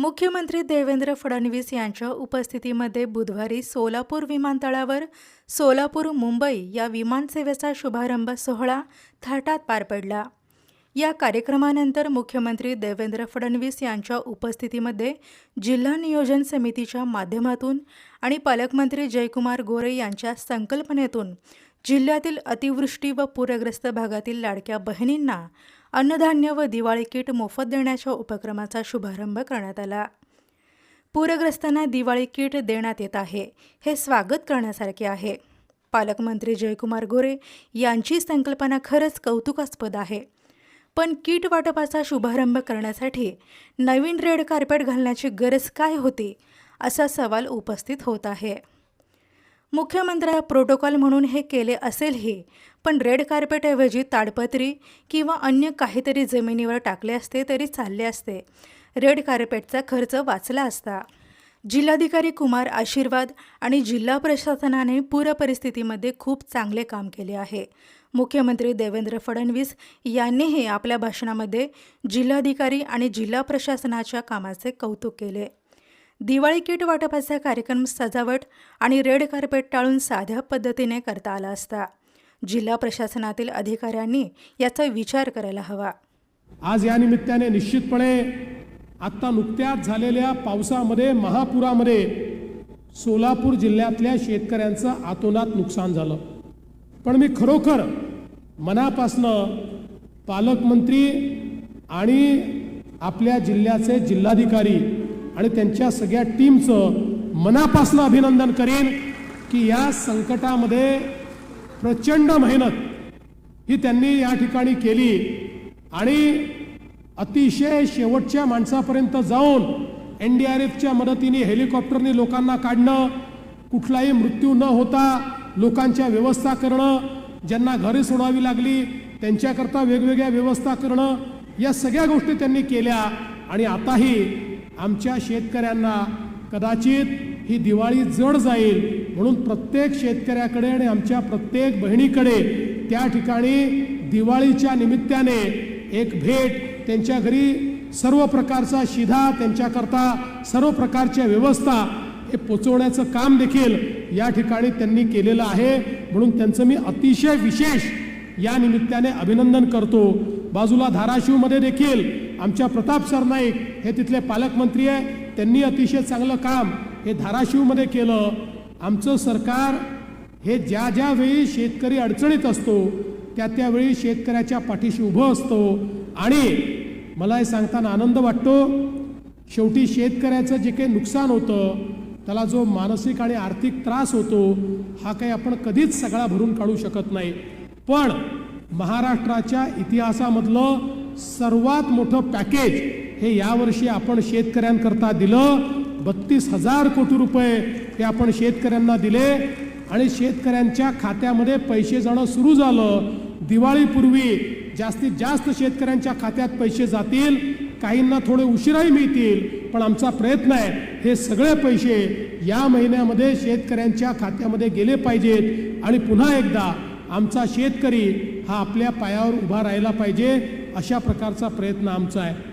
मुख्यमंत्री देवेंद्र फडणवीस यांच्या उपस्थितीमध्ये बुधवारी सोलापूर विमानतळावर सोलापूर मुंबई या विमानसेवेचा शुभारंभ सोहळा थाटात पार पडला. या कार्यक्रमानंतर मुख्यमंत्री देवेंद्र फडणवीस यांच्या उपस्थितीमध्ये जिल्हा नियोजन समितीच्या माध्यमातून आणि पालकमंत्री जयकुमार गोरे यांच्या संकल्पनेतून जिल्ह्यातील अतिवृष्टी व पूरग्रस्त भागातील लाडक्या बहिणींना अन्नधान्य व दिवाळी किट मोफत देण्याच्या उपक्रमाचा शुभारंभ करण्यात आला. पूरग्रस्तांना दिवाळी किट देण्यात येत आहे हे स्वागत करण्यासारखे आहे. पालकमंत्री जयकुमार गोरे यांची संकल्पना खरंच कौतुकास्पद आहे. पण किट वाटपाचा शुभारंभ करण्यासाठी नवीन रेड कार्पेट घालण्याची गरज काय होती असा सवाल उपस्थित होत आहे. मुख्यमंत्र्या प्रोटोकॉल म्हणून हे केले असेलही पण रेड कार्पेटऐवजी ताडपत्री किंवा अन्य काहीतरी जमिनीवर टाकले असते तरी चालले असते. रेड कार्पेटचा खर्च वाचला असता. जिल्हाधिकारी कुमार आशीर्वाद आणि जिल्हा प्रशासनाने पूरपरिस्थितीमध्ये खूप चांगले काम केले आहे. मुख्यमंत्री देवेंद्र फडणवीस यांनीही आपल्या भाषणामध्ये जिल्हाधिकारी आणि जिल्हा प्रशासनाच्या कामाचे कौतुक केले. दिवाळी किट वाटपाचा कार्यक्रम सजावट आणि रेड कार्पेट टाळून साध्या पद्धतीने करता आला असता. जिल्हा प्रशासनातील अधिकाऱ्यांनी याचा विचार करायला हवा. आज या निमित्ताने निश्चितपणे आत्ता नुकत्याच झालेल्या पावसामध्ये महापुरामध्ये सोलापूर जिल्ह्यातल्या शेतकऱ्यांचं आतोनात नुकसान झालं. पण मी खरोखर मनापासनं पालकमंत्री आणि आपल्या जिल्ह्याचे जिल्हाधिकारी आणि त्यांच्या सगळ्या टीमचं मनापासनं अभिनंदन करेन की या संकटामध्ये प्रचंड मेहनत ही त्यांनी या ठिकाणी केली. आणि अतिशय शेवटच्या माणसापर्यंत जाऊन एन डी आर एफच्या मदतीने हेलिकॉप्टरने लोकांना काढणं कुठलाही मृत्यू न होता लोकांच्या व्यवस्था करणं ज्यांना घरे सोडावी लागली त्यांच्याकरता वेगवेगळ्या व्यवस्था करणं या सगळ्या गोष्टी त्यांनी केल्या. आणि आताही आमच्या शेतकऱ्यांना कदाचित ही दिवाळी जड जाईल म्हणून प्रत्येक शेतकऱ्याकडे आणि आमच्या प्रत्येक बहिणीकडे त्या ठिकाणी दिवाळीच्या निमित्ताने एक भेट त्यांच्या घरी सर्व प्रकारचा शिधा त्यांच्याकरता सर्व प्रकारच्या व्यवस्था हे पोचवण्याचं काम देखील या ठिकाणी त्यांनी केलेलं आहे. म्हणून त्यांचं मी अतिशय विशेष या निमित्ताने अभिनंदन करतो. बाजूला धाराशिवमध्ये देखील आमच्या प्रताप सरनाईक हे तिथले पालकमंत्री आहे. त्यांनी अतिशय चांगलं काम हे धाराशिवमध्ये केलं. आमचं सरकार हे ज्या ज्यावेळी शेतकरी अडचणीत असतो त्या त्यावेळी शेतकऱ्याच्या पाठीशी उभं असतो. आणि मला हे सांगताना आनंद वाटतो शेवटी शेतकऱ्याचं जे काही नुकसान होतं त्याला जो मानसिक आणि आर्थिक त्रास होतो हा काही आपण कधीच सगळा भरून काढू शकत नाही. पण महाराष्ट्राच्या इतिहासामधलं सर्वात मोठं पॅकेज हे यावर्षी आपण शेतकऱ्यांकरता दिलं. बत्तीस हजार कोटी रुपये हे आपण शेतकऱ्यांना दिले. आणि शेतकऱ्यांच्या खात्यामध्ये पैसे जाणं सुरू झालं. दिवाळीपूर्वी जास्तीत जास्त शेतकऱ्यांच्या खात्यात पैसे जातील. काहींना थोडे उशिराही मिळतील. पण आमचा प्रयत्न आहे हे सगळे पैसे या महिन्यामध्ये शेतकऱ्यांच्या खात्यामध्ये गेले पाहिजेत. आणि पुन्हा एकदा आमचा शेतकरी हा आपल्या पायावर उभा राहिला पाहिजे. अशा प्रकारचा प्रयत्न आमचा आहे.